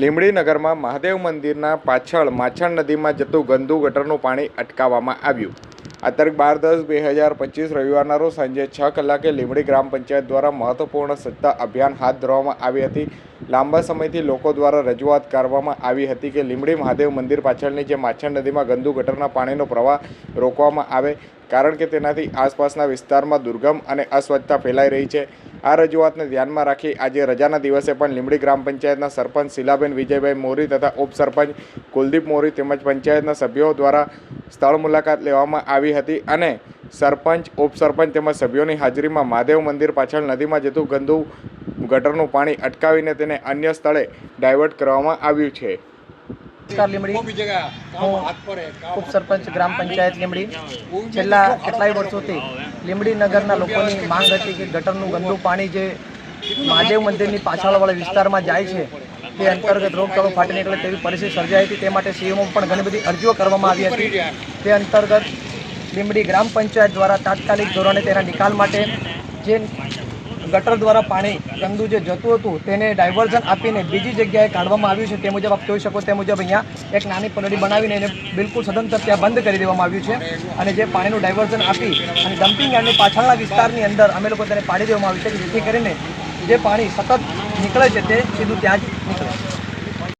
લીંબડી નગરમાં મહાદેવ મંદિરના પાછળ માછણ નદીમાં જતું ગંદુ ગટરનું પાણી અટકાવવામાં આવ્યું. આ બાર દસ બે હજાર પચીસ રવિવારના રોજ સાંજે છ કલાકે લીમડી ગ્રામ પંચાયત દ્વારા મહત્વપૂર્ણ સ્વચ્છતા અભિયાન હાથ ધરવામાં આવી હતી. લાંબા સમયથી લોકો દ્વારા રજૂઆત કરવામાં આવી હતી કે લીમડી મહાદેવ મંદિર પાછળની જે માછણ નદીમાં ગંદુ ગટરના પાણીનો પ્રવાહ રોકવામાં આવે, કારણ કે તેનાથી આસપાસના વિસ્તારમાં દુર્ગમ અને અસ્વચ્છતા ફેલાઈ રહી છે. આ રજૂઆતને ધ્યાનમાં રાખી આજે રજાના દિવસે પણ લીંબડી ગ્રામ પંચાયતના સરપંચ શીલાબેન વિજયભાઈ મોરી તથા ઉપસરપંચ કુલદીપ મોરી તેમજ પંચાયતના સભ્યો દ્વારા સ્થળ મુલાકાત લેવામાં આવી હતી અને સરપંચ, ઉપસરપંચ તેમજ સભ્યોની હાજરીમાં મહાદેવ મંદિર પાછળ નદીમાં જતું ગંદુ ગટરનું પાણી અટકાવીને તેને અન્ય સ્થળે ડાયવર્ટ કરવામાં આવ્યું છે. ઉપસરપંચ ગ્રામ પંચાયત લીમડી છેલ્લા કેટલાય વર્ષોથી લીમડી નગરના લોકોની માંગ હતી કે ગટરનું ગંદુ પાણી જે મહાદેવ મંદિરની પાછળવાળા વિસ્તારમાં જાય છે, તે અંતર્ગત રોગચાળો ફાટી નીકળે તેવી પરિસ્થિતિ સર્જાઈ હતી. તે માટે સીએમઓ પણ ઘણી બધી અરજીઓ કરવામાં આવી હતી. તે અંતર્ગત લીમડી ગ્રામ પંચાયત દ્વારા તાત્કાલિક ધોરણે તેના નિકાલ માટે જે ગટર દ્વારા પાણી ગંદુ જે જતું હતું તેને ડાયવર્ઝન આપીને બીજી જગ્યાએ કાઢવામાં આવ્યું છે. તે મુજબ આપ જોઈ શકો, તે મુજબ અહીંયા એક નાની પલડી બનાવીને એને બિલકુલ સદંતર ત્યાં બંધ કરી દેવામાં આવ્યું છે. અને જે પાણીનું ડાયવર્ઝન આપી અને ડમ્પિંગ યાર્ડની પાછળના વિસ્તારની અંદર અમે લોકો તેને પાડી દેવામાં આવ્યું છે જેથી કરીને જે પાણી સતત નીકળે છે તે સીધું ત્યાં જ